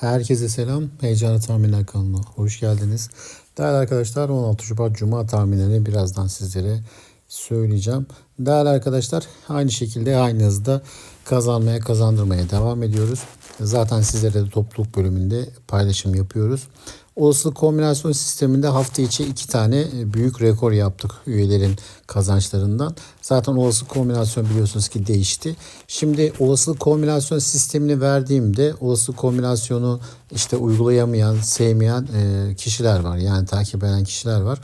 Herkese selam. Heyecanlı Tahminler kanalına hoş geldiniz. Değerli arkadaşlar 16 Şubat Cuma tahminlerini birazdan sizlere söyleyeceğim. Değerli arkadaşlar aynı şekilde aynı hızda kazanmaya kazandırmaya devam ediyoruz. Zaten sizlere de topluluk bölümünde paylaşım yapıyoruz. Olasılık kombinasyon sisteminde hafta içi iki tane büyük rekor yaptık üyelerin kazançlarından. Zaten olasılık kombinasyon biliyorsunuz ki değişti. Şimdi olasılık kombinasyon sistemini verdiğimde olasılık kombinasyonu işte uygulayamayan, sevmeyen e, kişiler var. Yani takip eden kişiler var.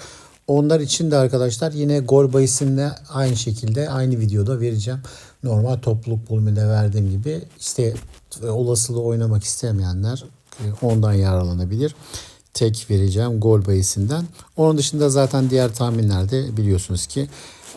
Onlar için de arkadaşlar yine gol bahisinde aynı şekilde aynı videoda vereceğim. Normal topluluk bölümünde verdiğim gibi işte e, olasılığı oynamak istemeyenler e, ondan yararlanabilir tek vereceğim gol bayisinden. Onun dışında zaten diğer tahminlerde biliyorsunuz ki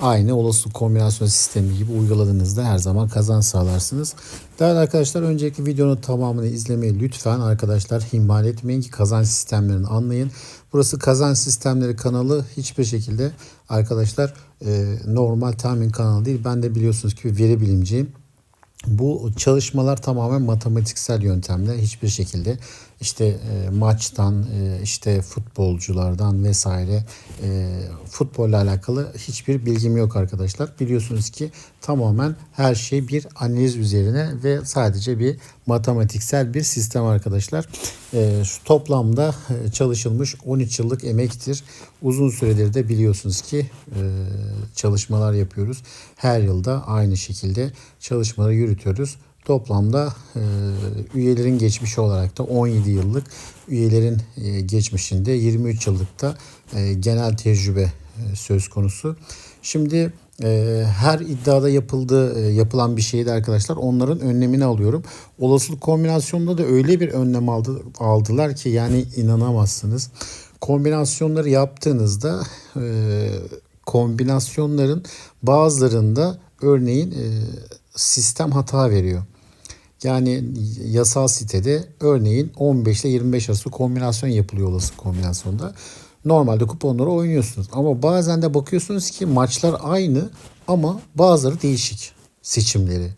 aynı olasılık kombinasyon sistemi gibi uyguladığınızda her zaman kazan sağlarsınız. Değerli arkadaşlar öncelikle videonun tamamını izlemeyi lütfen arkadaşlar ihmal etmeyin ki kazanç sistemlerini anlayın. Burası kazanç sistemleri kanalı hiçbir şekilde arkadaşlar e, normal tahmin kanalı değil. Ben de biliyorsunuz ki veri bilimciyim. Bu çalışmalar tamamen matematiksel yöntemle hiçbir şekilde işte e, maçtan e, işte futbolculardan vesaire e, futbolla alakalı hiçbir bilgim yok arkadaşlar. Biliyorsunuz ki tamamen her şey bir analiz üzerine ve sadece bir matematiksel bir sistem arkadaşlar. E, şu toplamda e, çalışılmış 13 yıllık emektir. Uzun süredir de biliyorsunuz ki e, çalışmalar yapıyoruz. Her yılda aynı şekilde çalışmaları yürütüyoruz. Toplamda e, üyelerin geçmişi olarak da 17 yıllık, üyelerin e, geçmişinde 23 yıllıkta e, genel tecrübe e, söz konusu. Şimdi her iddiada yapıldığı e, yapılan bir şeydi arkadaşlar. Onların önlemini alıyorum. Olasılık kombinasyonunda da öyle bir önlem aldı, aldılar ki yani inanamazsınız. Kombinasyonları yaptığınızda kombinasyonların bazılarında örneğin sistem hata veriyor. Yani yasal sitede örneğin 15 ile 25 arası kombinasyon yapılıyor olası kombinasyonda. Normalde kuponları oynuyorsunuz ama bazen de bakıyorsunuz ki maçlar aynı ama bazıları değişik seçimleri.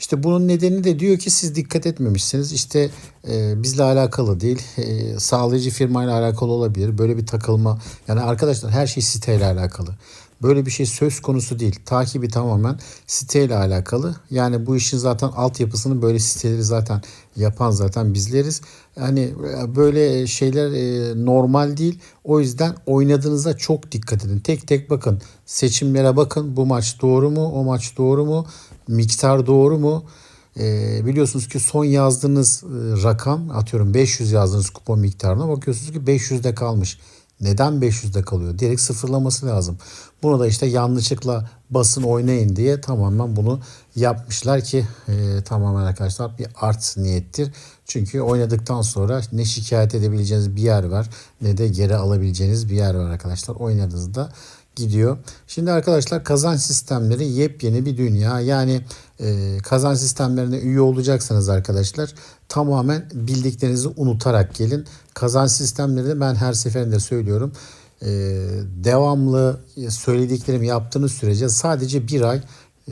İşte bunun nedeni de diyor ki siz dikkat etmemişsiniz. İşte e, bizle alakalı değil. E, sağlayıcı firmayla alakalı olabilir. Böyle bir takılma. Yani arkadaşlar her şey siteyle alakalı. Böyle bir şey söz konusu değil. Takibi tamamen siteyle alakalı. Yani bu işin zaten altyapısını böyle siteleri zaten yapan zaten bizleriz. Yani böyle şeyler e, normal değil. O yüzden oynadığınızda çok dikkat edin. Tek tek bakın. Seçimlere bakın. Bu maç doğru mu? O maç doğru mu? Miktar doğru mu? E, biliyorsunuz ki son yazdığınız e, rakam atıyorum 500 yazdığınız kupon miktarına bakıyorsunuz ki 500'de kalmış. Neden 500'de kalıyor? Direkt sıfırlaması lazım. Bunu da işte yanlışlıkla basın oynayın diye tamamen bunu yapmışlar ki e, tamamen arkadaşlar bir art niyettir. Çünkü oynadıktan sonra ne şikayet edebileceğiniz bir yer var ne de geri alabileceğiniz bir yer var arkadaşlar. Oynadığınızda gidiyor. Şimdi arkadaşlar kazanç sistemleri yepyeni bir dünya. Yani e, kazanç sistemlerine üye olacaksanız arkadaşlar tamamen bildiklerinizi unutarak gelin. Kazanç sistemlerini ben her seferinde söylüyorum. E, devamlı söylediklerimi yaptığınız sürece sadece bir ay e,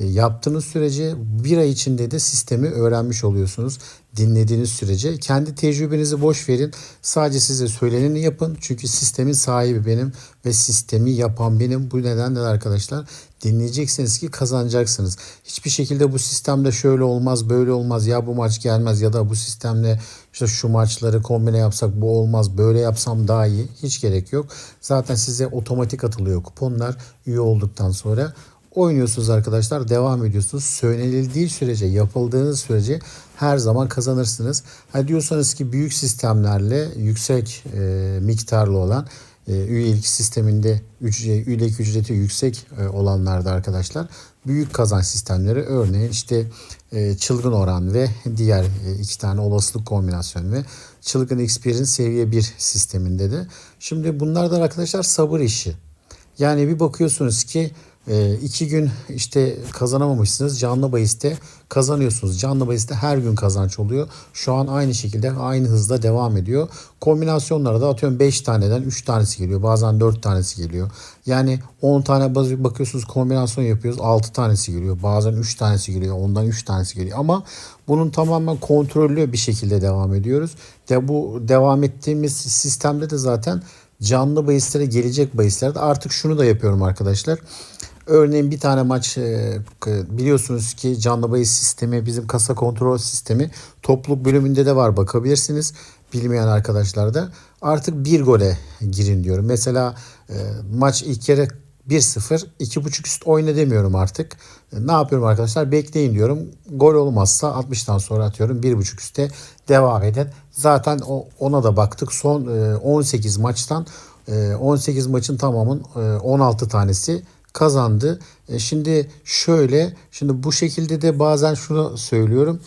yaptığınız sürece bir ay içinde de sistemi öğrenmiş oluyorsunuz. Dinlediğiniz sürece kendi tecrübenizi boş verin. Sadece size söyleneni yapın. Çünkü sistemin sahibi benim ve sistemi yapan benim. Bu nedenle arkadaşlar dinleyeceksiniz ki kazanacaksınız. Hiçbir şekilde bu sistemde şöyle olmaz, böyle olmaz. Ya bu maç gelmez ya da bu sistemle işte şu maçları kombine yapsak bu olmaz, böyle yapsam daha iyi. Hiç gerek yok. Zaten size otomatik atılıyor kuponlar üye olduktan sonra oynuyorsunuz arkadaşlar. Devam ediyorsunuz. Söylenildiği sürece, yapıldığınız sürece her zaman kazanırsınız. Ha diyorsanız ki büyük sistemlerle yüksek e, miktarlı olan e, üyelik sisteminde üyelik ücreti yüksek e, olanlarda arkadaşlar büyük kazanç sistemleri örneğin işte e, çılgın oran ve diğer e, iki tane olasılık kombinasyonu ve çılgın experience seviye 1 sisteminde de. Şimdi bunlar da arkadaşlar sabır işi. Yani bir bakıyorsunuz ki E, iki gün işte kazanamamışsınız. Canlı bahiste kazanıyorsunuz. Canlı bahiste her gün kazanç oluyor. Şu an aynı şekilde aynı hızda devam ediyor. Kombinasyonlara da atıyorum 5 taneden 3 tanesi geliyor. Bazen 4 tanesi geliyor. Yani 10 tane bakıyorsunuz kombinasyon yapıyoruz 6 tanesi geliyor. Bazen 3 tanesi geliyor. Ondan 3 tanesi geliyor. Ama bunun tamamen kontrollü bir şekilde devam ediyoruz. De bu devam ettiğimiz sistemde de zaten canlı bahislere gelecek bahislerde artık şunu da yapıyorum arkadaşlar. Örneğin bir tane maç e, biliyorsunuz ki canlı bahis sistemi bizim kasa kontrol sistemi topluluk bölümünde de var bakabilirsiniz. Bilmeyen arkadaşlar da artık bir gole girin diyorum. Mesela e, maç ilk kere 1-0 2.5 üst oyna demiyorum artık. E, ne yapıyorum arkadaşlar? Bekleyin diyorum. Gol olmazsa 60'tan sonra atıyorum 1.5 üste devam edin. Zaten ona da baktık. Son 18 maçtan 18 maçın tamamın 16 tanesi kazandı. E, şimdi şöyle, şimdi bu şekilde de bazen şunu söylüyorum.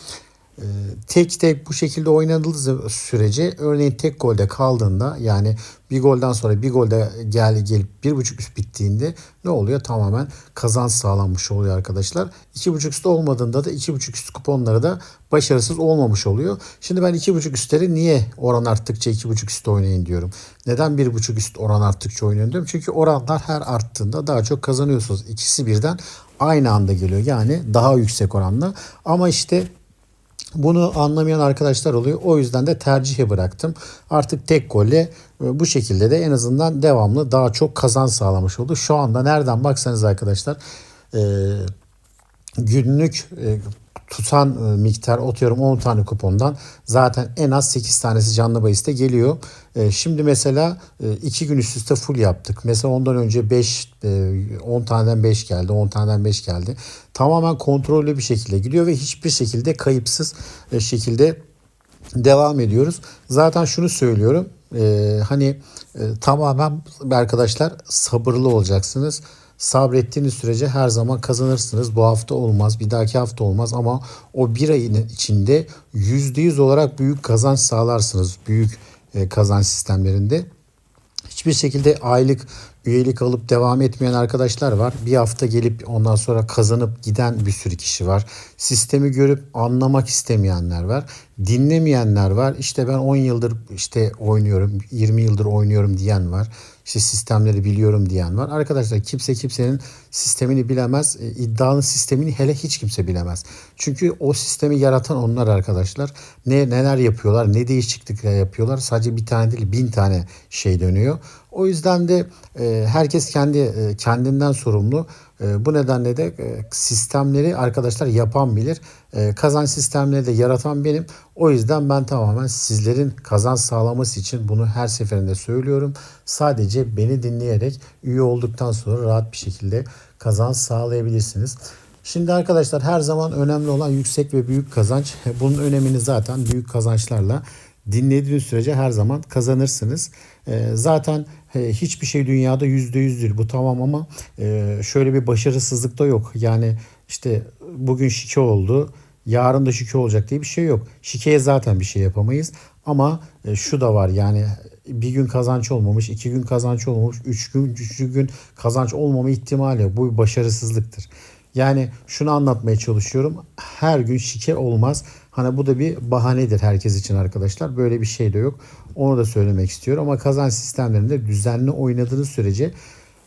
E, tek tek bu şekilde oynanıldığı sürece örneğin tek golde kaldığında yani bir golden sonra bir golde gel gelip bir buçuk üst bittiğinde ne oluyor? Tamamen kazanç sağlanmış oluyor arkadaşlar. İki buçuk üst olmadığında da iki buçuk üst kuponları da başarısız olmamış oluyor. Şimdi ben iki buçuk üstleri niye oran arttıkça iki buçuk üst oynayın diyorum. Neden bir buçuk üst oran arttıkça oynayın diyorum. Çünkü oranlar her arttığında daha çok kazanıyorsunuz. İkisi birden aynı anda geliyor. Yani daha yüksek oranla. Ama işte bunu anlamayan arkadaşlar oluyor. O yüzden de tercihe bıraktım. Artık tek golle e, bu şekilde de en azından devamlı daha çok kazan sağlamış oldu. Şu anda nereden baksanız arkadaşlar e, günlük e, tutan e, miktar atıyorum 10 tane kupondan zaten en az 8 tanesi canlı bahiste geliyor. E, şimdi mesela 2 e, gün üst üste full yaptık. Mesela ondan önce 5 10 taneden 5 geldi, 10 taneden 5 geldi. Tamamen kontrollü bir şekilde gidiyor ve hiçbir şekilde kayıpsız şekilde devam ediyoruz. Zaten şunu söylüyorum. hani tamamen arkadaşlar sabırlı olacaksınız sabrettiğiniz sürece her zaman kazanırsınız. Bu hafta olmaz, bir dahaki hafta olmaz ama o bir ayın içinde %100 olarak büyük kazanç sağlarsınız. Büyük e, kazanç sistemlerinde. Hiçbir şekilde aylık üyelik alıp devam etmeyen arkadaşlar var. Bir hafta gelip ondan sonra kazanıp giden bir sürü kişi var. Sistemi görüp anlamak istemeyenler var. Dinlemeyenler var. İşte ben 10 yıldır işte oynuyorum, 20 yıldır oynuyorum diyen var işte sistemleri biliyorum diyen var. Arkadaşlar kimse kimsenin sistemini bilemez. E, iddianın sistemini hele hiç kimse bilemez. Çünkü o sistemi yaratan onlar arkadaşlar. Ne neler yapıyorlar, ne değişiklikler yapıyorlar. Sadece bir tane değil, bin tane şey dönüyor. O yüzden de e, herkes kendi e, kendinden sorumlu. E, bu nedenle de e, sistemleri arkadaşlar yapan bilir. E, kazanç sistemleri de yaratan benim. O yüzden ben tamamen sizlerin kazanç sağlaması için bunu her seferinde söylüyorum. Sadece beni dinleyerek üye olduktan sonra rahat bir şekilde kazanç sağlayabilirsiniz. Şimdi arkadaşlar her zaman önemli olan yüksek ve büyük kazanç. Bunun önemini zaten büyük kazançlarla dinlediğiniz sürece her zaman kazanırsınız. Zaten hiçbir şey dünyada yüzde yüzdür bu tamam ama e, şöyle bir başarısızlık da yok. Yani işte bugün şike oldu yarın da şike olacak diye bir şey yok. Şikeye zaten bir şey yapamayız ama e, şu da var yani bir gün kazanç olmamış, iki gün kazanç olmamış, üç gün, üçüncü gün kazanç olmama ihtimali bu bir başarısızlıktır. Yani şunu anlatmaya çalışıyorum. Her gün şike olmaz. Hani bu da bir bahanedir herkes için arkadaşlar. Böyle bir şey de yok. Onu da söylemek istiyorum. Ama kazanç sistemlerinde düzenli oynadığınız sürece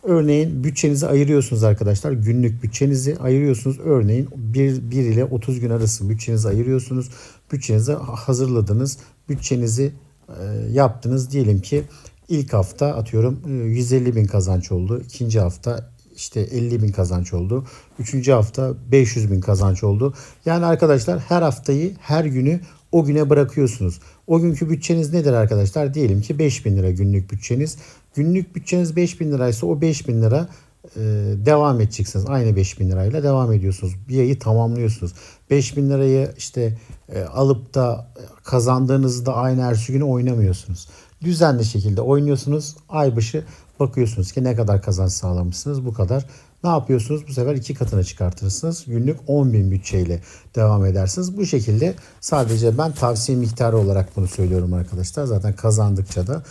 Örneğin bütçenizi ayırıyorsunuz arkadaşlar. Günlük bütçenizi ayırıyorsunuz. Örneğin 1, 1 ile 30 gün arası bütçenizi ayırıyorsunuz. Bütçenizi hazırladınız. Bütçenizi e, yaptınız. Diyelim ki ilk hafta atıyorum 150 e, bin kazanç oldu. İkinci hafta işte 50 bin kazanç oldu. Üçüncü hafta 500 bin kazanç oldu. Yani arkadaşlar her haftayı her günü o güne bırakıyorsunuz. O günkü bütçeniz nedir arkadaşlar? Diyelim ki 5 bin lira günlük bütçeniz. Günlük bütçeniz 5 bin liraysa o 5 bin lira e, devam edeceksiniz. Aynı 5 bin lirayla devam ediyorsunuz. Bir ayı tamamlıyorsunuz. 5 bin lirayı işte e, alıp da kazandığınızda aynı ertesi günü oynamıyorsunuz. Düzenli şekilde oynuyorsunuz. Ay başı bakıyorsunuz ki ne kadar kazanç sağlamışsınız. Bu kadar ne yapıyorsunuz? Bu sefer iki katına çıkartırsınız. Günlük 10 bin bütçeyle devam edersiniz. Bu şekilde sadece ben tavsiye miktarı olarak bunu söylüyorum arkadaşlar. Zaten kazandıkça da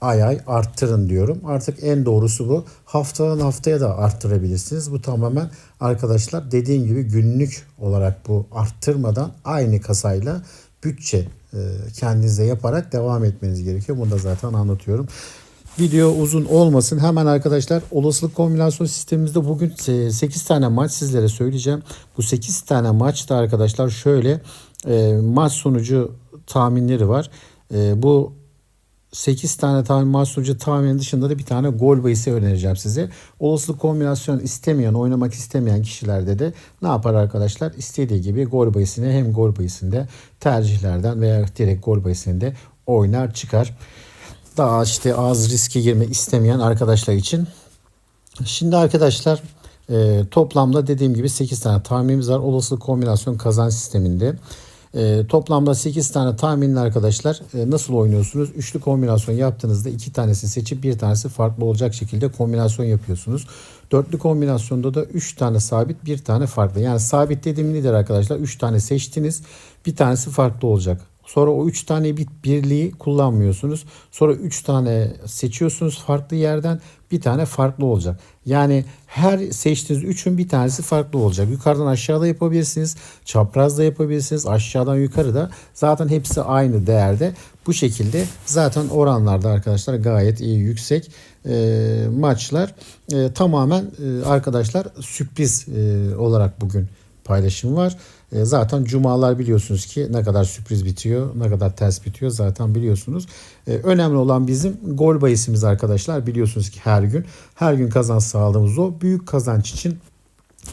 ay ay arttırın diyorum. Artık en doğrusu bu. Haftadan haftaya da arttırabilirsiniz. Bu tamamen arkadaşlar dediğim gibi günlük olarak bu arttırmadan aynı kasayla bütçe e, kendinize yaparak devam etmeniz gerekiyor. Bunu da zaten anlatıyorum. Video uzun olmasın. Hemen arkadaşlar olasılık kombinasyon sistemimizde bugün 8 tane maç sizlere söyleyeceğim. Bu 8 tane maçta arkadaşlar şöyle e, maç sonucu tahminleri var. E, bu 8 tane tahmin maç sonucu tahminin dışında da bir tane gol bahisi önereceğim size. Olasılık kombinasyon istemeyen, oynamak istemeyen kişilerde de ne yapar arkadaşlar? İstediği gibi gol bahisini hem gol bahisinde tercihlerden veya direkt gol bahisinde oynar çıkar. Daha işte az riske girmek istemeyen arkadaşlar için. Şimdi arkadaşlar e, toplamda dediğim gibi 8 tane tahminimiz var. Olasılık kombinasyon kazanç sisteminde. E, toplamda 8 tane tahminli arkadaşlar e, nasıl oynuyorsunuz? Üçlü kombinasyon yaptığınızda iki tanesi seçip bir tanesi farklı olacak şekilde kombinasyon yapıyorsunuz. Dörtlü kombinasyonda da 3 tane sabit bir tane farklı. Yani sabit dediğim nedir arkadaşlar? 3 tane seçtiniz bir tanesi farklı olacak. Sonra o 3 tane bit birliği kullanmıyorsunuz. Sonra 3 tane seçiyorsunuz farklı yerden bir tane farklı olacak. Yani her seçtiğiniz 3'ün bir tanesi farklı olacak. Yukarıdan aşağıda yapabilirsiniz. Çaprazda yapabilirsiniz. Aşağıdan yukarıda. Zaten hepsi aynı değerde. Bu şekilde zaten oranlarda arkadaşlar gayet iyi yüksek e, maçlar. E, tamamen e, arkadaşlar sürpriz e, olarak bugün paylaşım var. E, zaten cumalar biliyorsunuz ki ne kadar sürpriz bitiyor, ne kadar ters bitiyor zaten biliyorsunuz. E, önemli olan bizim gol bahisimiz arkadaşlar. Biliyorsunuz ki her gün her gün kazanç sağladığımız o büyük kazanç için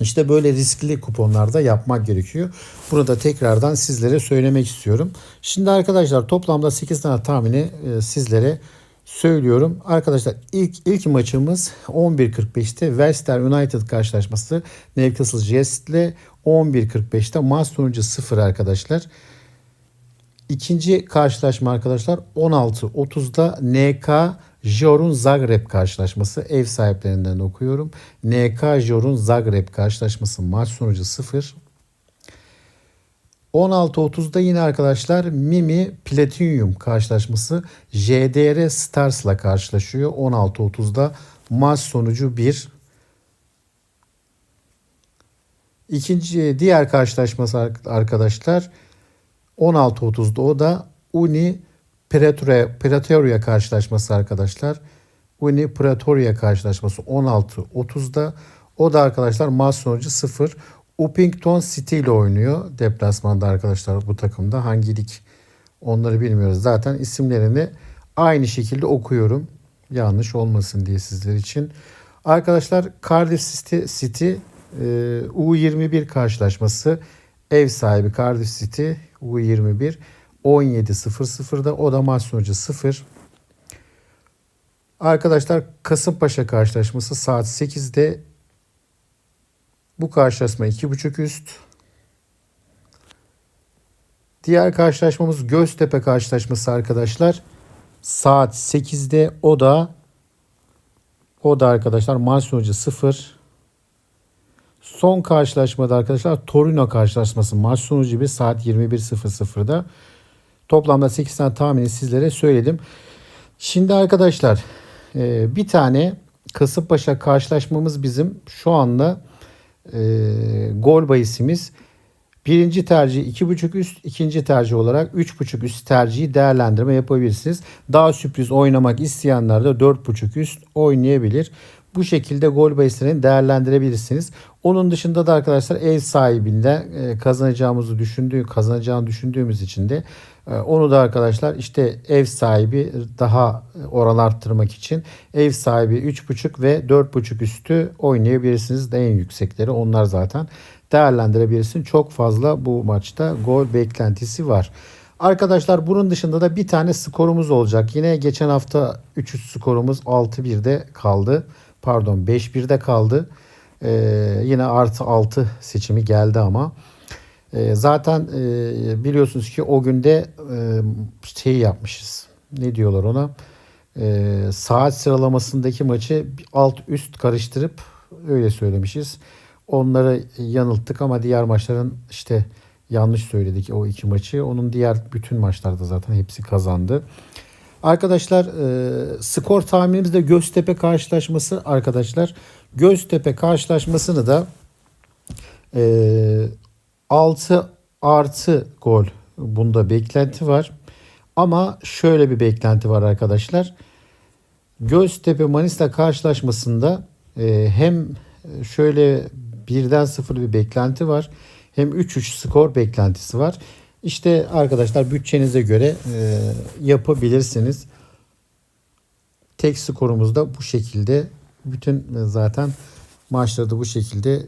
işte böyle riskli kuponlarda yapmak gerekiyor. Bunu da tekrardan sizlere söylemek istiyorum. Şimdi arkadaşlar toplamda 8 tane tahmini e, sizlere söylüyorum. Arkadaşlar ilk ilk maçımız 11.45'te Western United karşılaşması Newcastle Jets ile 11.45'te maç sonucu 0 arkadaşlar. İkinci karşılaşma arkadaşlar 16.30'da NK Jorun Zagreb karşılaşması ev sahiplerinden okuyorum. NK Jorun Zagreb karşılaşması maç sonucu 0. 16.30'da yine arkadaşlar Mimi Platinum karşılaşması JDR Stars'la karşılaşıyor. 16.30'da maç sonucu 1. İkinci diğer karşılaşması arkadaşlar 16.30'da o da Uni Pretoria karşılaşması arkadaşlar. Uni Pretoria karşılaşması 16.30'da. O da arkadaşlar maç sonucu 0. Uppington City ile oynuyor deplasmanda arkadaşlar bu takımda. Hangi lig onları bilmiyoruz. Zaten isimlerini aynı şekilde okuyorum. Yanlış olmasın diye sizler için. Arkadaşlar Cardiff City, City U21 karşılaşması ev sahibi Cardiff City U21 17.00'da o da maç sonucu 0. Arkadaşlar Kasımpaşa karşılaşması saat 8'de bu karşılaşma 2.5 üst. Diğer karşılaşmamız Göztepe karşılaşması arkadaşlar. Saat 8'de o da o da arkadaşlar maç sonucu 0. Son karşılaşmada arkadaşlar Torino karşılaşması maç sonucu bir saat 21.00'da. Toplamda 8 tane tahmini sizlere söyledim. Şimdi arkadaşlar e, bir tane Kasımpaşa karşılaşmamız bizim şu anda e, gol bahisimiz. Birinci tercih 2.5 üst, ikinci tercih olarak 3.5 üst tercihi değerlendirme yapabilirsiniz. Daha sürpriz oynamak isteyenler de 4.5 üst oynayabilir. Bu şekilde gol bahislerini değerlendirebilirsiniz. Onun dışında da arkadaşlar ev sahibinde e, kazanacağımızı düşündüğü kazanacağını düşündüğümüz için de e, onu da arkadaşlar işte ev sahibi daha oran arttırmak için ev sahibi 3.5 ve 4.5 üstü oynayabilirsiniz. De en yüksekleri onlar zaten değerlendirebilirsin. Çok fazla bu maçta gol beklentisi var. Arkadaşlar bunun dışında da bir tane skorumuz olacak. Yine geçen hafta 3 skorumuz 6-1'de kaldı. Pardon 5-1'de kaldı. Ee, yine artı 6 seçimi geldi ama. Ee, zaten e, biliyorsunuz ki o günde e, şey yapmışız. Ne diyorlar ona? Ee, saat sıralamasındaki maçı alt üst karıştırıp öyle söylemişiz. Onları yanılttık ama diğer maçların işte yanlış söyledik o iki maçı. Onun diğer bütün maçlarda zaten hepsi kazandı. Arkadaşlar e, skor tahminimiz de Göztepe karşılaşması arkadaşlar. Göztepe karşılaşmasını da e, 6 artı gol bunda beklenti var. Ama şöyle bir beklenti var arkadaşlar. Göztepe Manisa karşılaşmasında e, hem şöyle birden sıfır bir beklenti var. Hem 3-3 skor beklentisi var. İşte arkadaşlar bütçenize göre e, yapabilirsiniz. Tek skorumuz da bu şekilde. Bütün e, zaten maçları da bu şekilde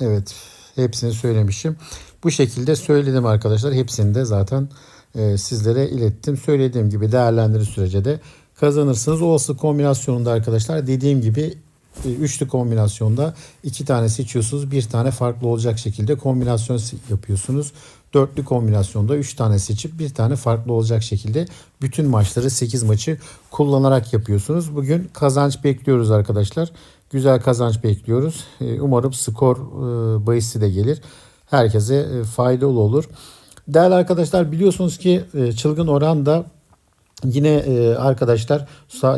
Evet hepsini söylemişim. Bu şekilde söyledim arkadaşlar. Hepsini de zaten e, sizlere ilettim. Söylediğim gibi değerlendirir sürece de kazanırsınız. Olası kombinasyonunda arkadaşlar dediğim gibi üçlü kombinasyonda iki tane seçiyorsunuz. Bir tane farklı olacak şekilde kombinasyon yapıyorsunuz. Dörtlü kombinasyonda üç tane seçip bir tane farklı olacak şekilde bütün maçları 8 maçı kullanarak yapıyorsunuz. Bugün kazanç bekliyoruz arkadaşlar. Güzel kazanç bekliyoruz. E, Umarım skor e, bahisi de gelir. Herkese e, faydalı olur. Değerli arkadaşlar biliyorsunuz ki çılgın oranda Yine e, arkadaşlar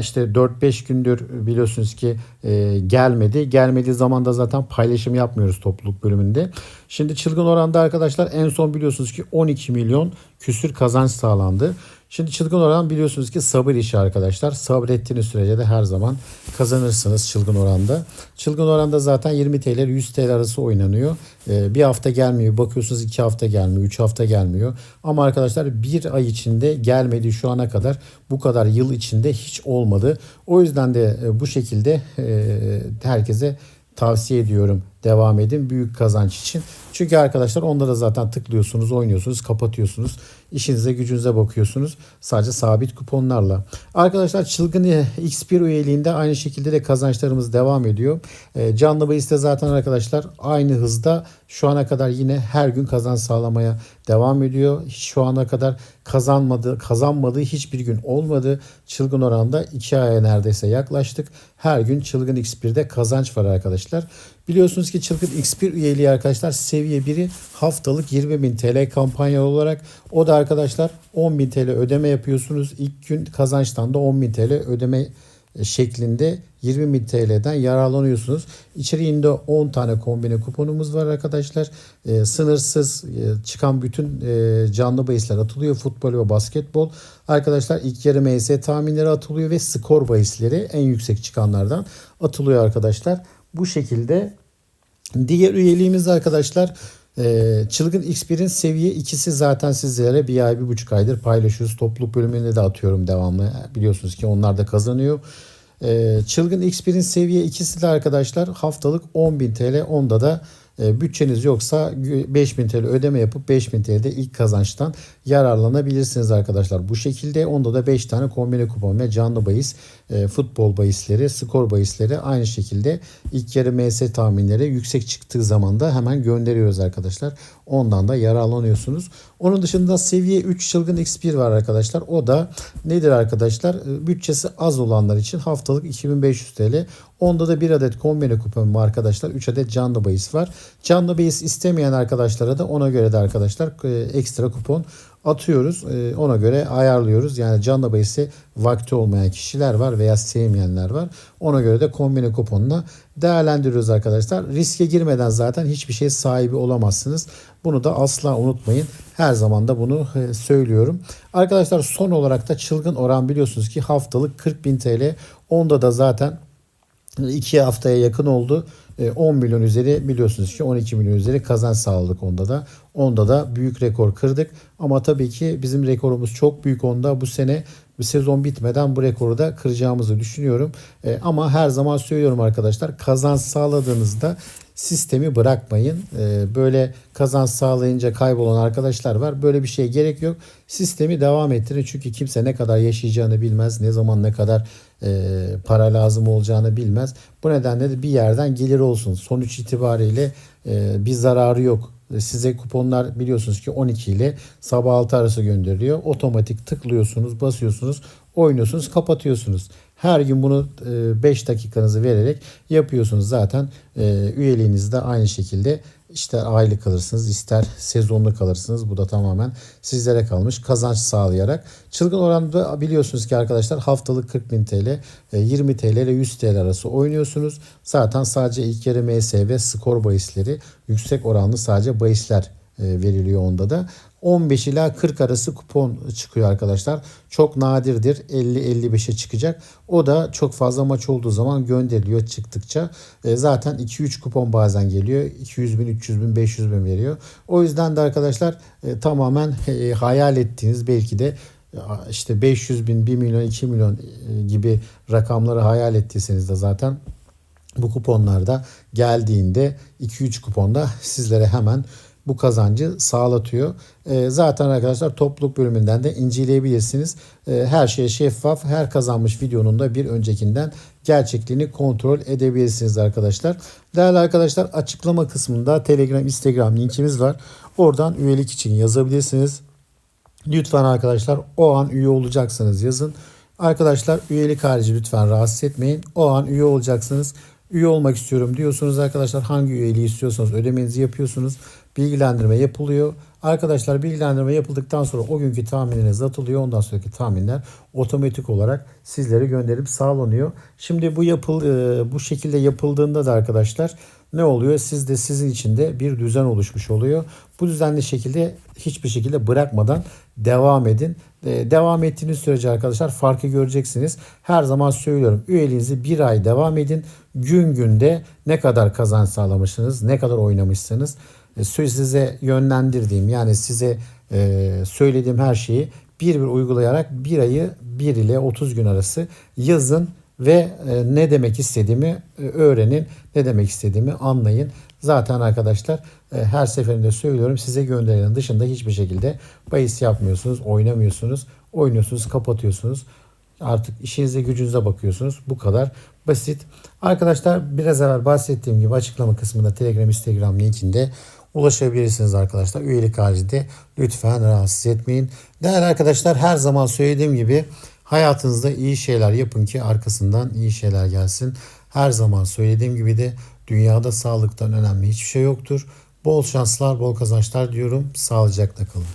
işte 4-5 gündür biliyorsunuz ki e, gelmedi. Gelmediği zaman da zaten paylaşım yapmıyoruz topluluk bölümünde. Şimdi çılgın oranda arkadaşlar en son biliyorsunuz ki 12 milyon küsür kazanç sağlandı. Şimdi çılgın oran biliyorsunuz ki sabır işi arkadaşlar. Sabrettiğiniz sürece de her zaman kazanırsınız çılgın oranda. Çılgın oranda zaten 20 TL 100 TL arası oynanıyor. Ee, bir hafta gelmiyor. Bakıyorsunuz iki hafta gelmiyor. Üç hafta gelmiyor. Ama arkadaşlar bir ay içinde gelmedi şu ana kadar. Bu kadar yıl içinde hiç olmadı. O yüzden de e, bu şekilde e, herkese tavsiye ediyorum. Devam edin büyük kazanç için. Çünkü arkadaşlar onda da zaten tıklıyorsunuz, oynuyorsunuz, kapatıyorsunuz. İşinize gücünüze bakıyorsunuz. Sadece sabit kuponlarla. Arkadaşlar Çılgın X1 üyeliğinde aynı şekilde de kazançlarımız devam ediyor. E, canlı bahiste zaten arkadaşlar aynı hızda şu ana kadar yine her gün kazanç sağlamaya devam ediyor. Şu ana kadar kazanmadı, kazanmadığı hiçbir gün olmadı. Çılgın oranda 2 aya neredeyse yaklaştık. Her gün Çılgın X1'de kazanç var arkadaşlar. Biliyorsunuz ki Çılgın X1 üyeliği arkadaşlar seviye 1'i haftalık 20.000 TL kampanya olarak o da arkadaşlar 10.000 TL ödeme yapıyorsunuz. İlk gün kazançtan da 10.000 TL ödeme şeklinde 20.000 TL'den yararlanıyorsunuz. İçeriğinde 10 tane kombine kuponumuz var arkadaşlar. E, sınırsız e, çıkan bütün e, canlı bahisler atılıyor. Futbol ve basketbol. Arkadaşlar ilk yarı MS tahminleri atılıyor ve skor bahisleri en yüksek çıkanlardan atılıyor arkadaşlar. Bu şekilde diğer üyeliğimiz arkadaşlar ee, Çılgın X1'in seviye ikisi zaten sizlere bir ay bir buçuk aydır paylaşıyoruz. Topluluk bölümünde de atıyorum devamlı. Biliyorsunuz ki onlar da kazanıyor. Ee, Çılgın X1'in seviye ikisi de arkadaşlar haftalık 10.000 TL. Onda da e, bütçeniz yoksa 5000 TL ödeme yapıp 5000 TL'de ilk kazançtan yararlanabilirsiniz arkadaşlar. Bu şekilde onda da 5 tane kombine kupon ve canlı bahis, e, futbol bahisleri, skor bahisleri aynı şekilde ilk yarı MS tahminleri yüksek çıktığı zaman da hemen gönderiyoruz arkadaşlar. Ondan da yararlanıyorsunuz. Onun dışında seviye 3 çılgın X1 var arkadaşlar. O da nedir arkadaşlar? E, bütçesi az olanlar için haftalık 2500 TL. Onda da bir adet kombine kupon var arkadaşlar. 3 adet canlı bahis var. Canlı bahis istemeyen arkadaşlara da ona göre de arkadaşlar e, ekstra kupon atıyoruz. E, ona göre ayarlıyoruz. Yani canlı bahisi vakti olmayan kişiler var veya sevmeyenler var. Ona göre de kombine kuponla değerlendiriyoruz arkadaşlar. Riske girmeden zaten hiçbir şey sahibi olamazsınız. Bunu da asla unutmayın. Her zaman da bunu e, söylüyorum. Arkadaşlar son olarak da çılgın oran biliyorsunuz ki haftalık 40.000 TL. Onda da zaten 2 haftaya yakın oldu. 10 e, milyon üzeri biliyorsunuz ki 12 milyon üzeri kazanç sağladık onda da. Onda da büyük rekor kırdık. Ama tabii ki bizim rekorumuz çok büyük onda. Bu sene bir sezon bitmeden bu rekoru da kıracağımızı düşünüyorum. E, ama her zaman söylüyorum arkadaşlar kazanç sağladığınızda sistemi bırakmayın. E, böyle kazanç sağlayınca kaybolan arkadaşlar var. Böyle bir şeye gerek yok. Sistemi devam ettirin. Çünkü kimse ne kadar yaşayacağını bilmez. Ne zaman ne kadar para lazım olacağını bilmez. Bu nedenle de bir yerden gelir olsun. Sonuç itibariyle e, bir zararı yok. Size kuponlar biliyorsunuz ki 12 ile sabah 6 arası gönderiliyor. Otomatik tıklıyorsunuz, basıyorsunuz, oynuyorsunuz, kapatıyorsunuz. Her gün bunu 5 dakikanızı vererek yapıyorsunuz. Zaten e, üyeliğiniz de aynı şekilde işte aylık kalırsınız ister sezonlu kalırsınız. Bu da tamamen sizlere kalmış kazanç sağlayarak. Çılgın oranda biliyorsunuz ki arkadaşlar haftalık 40 bin TL, e, 20 TL ile 100 TL arası oynuyorsunuz. Zaten sadece ilk yarı MS skor bahisleri yüksek oranlı sadece bahisler e, veriliyor onda da. 15 ila 40 arası kupon çıkıyor arkadaşlar. Çok nadirdir 50-55'e çıkacak. O da çok fazla maç olduğu zaman gönderiliyor çıktıkça. E, zaten 2-3 kupon bazen geliyor. 200 bin, 300 bin, 500 bin veriyor. O yüzden de arkadaşlar e, tamamen e, hayal ettiğiniz belki de işte 500 bin, 1 milyon, 2 milyon gibi rakamları hayal ettiyseniz de zaten bu kuponlarda geldiğinde 2-3 kuponda sizlere hemen bu kazancı sağlatıyor. E, zaten arkadaşlar topluluk bölümünden de inceleyebilirsiniz. E, her şey şeffaf. Her kazanmış videonun da bir öncekinden gerçekliğini kontrol edebilirsiniz arkadaşlar. Değerli arkadaşlar açıklama kısmında Telegram, Instagram linkimiz var. Oradan üyelik için yazabilirsiniz. Lütfen arkadaşlar o an üye olacaksanız yazın. Arkadaşlar üyelik harici lütfen rahatsız etmeyin. O an üye olacaksınız. Üye olmak istiyorum diyorsunuz arkadaşlar. Hangi üyeliği istiyorsanız ödemenizi yapıyorsunuz. Bilgilendirme yapılıyor. Arkadaşlar bilgilendirme yapıldıktan sonra o günkü tahmininiz atılıyor. Ondan sonraki tahminler otomatik olarak sizlere gönderip sağlanıyor. Şimdi bu yapıl e, bu şekilde yapıldığında da arkadaşlar ne oluyor? Sizde sizin içinde bir düzen oluşmuş oluyor. Bu düzenli şekilde hiçbir şekilde bırakmadan devam edin. Ee, devam ettiğiniz sürece arkadaşlar farkı göreceksiniz. Her zaman söylüyorum üyeliğinizi bir ay devam edin. Gün günde ne kadar kazanç sağlamışsınız, ne kadar oynamışsınız e, size yönlendirdiğim yani size e, söylediğim her şeyi bir bir uygulayarak bir ayı 1 ile 30 gün arası yazın ve e, ne demek istediğimi e, öğrenin, ne demek istediğimi anlayın. Zaten arkadaşlar e, her seferinde söylüyorum size gönderilen dışında hiçbir şekilde bahis yapmıyorsunuz, oynamıyorsunuz, oynuyorsunuz, kapatıyorsunuz. Artık işinize gücünüze bakıyorsunuz. Bu kadar basit. Arkadaşlar biraz evvel bahsettiğim gibi açıklama kısmında Telegram, Instagram linkinde ulaşabilirsiniz arkadaşlar. Üyelik haricinde lütfen rahatsız etmeyin. Değerli arkadaşlar her zaman söylediğim gibi hayatınızda iyi şeyler yapın ki arkasından iyi şeyler gelsin. Her zaman söylediğim gibi de dünyada sağlıktan önemli hiçbir şey yoktur. Bol şanslar, bol kazançlar diyorum. Sağlıcakla kalın.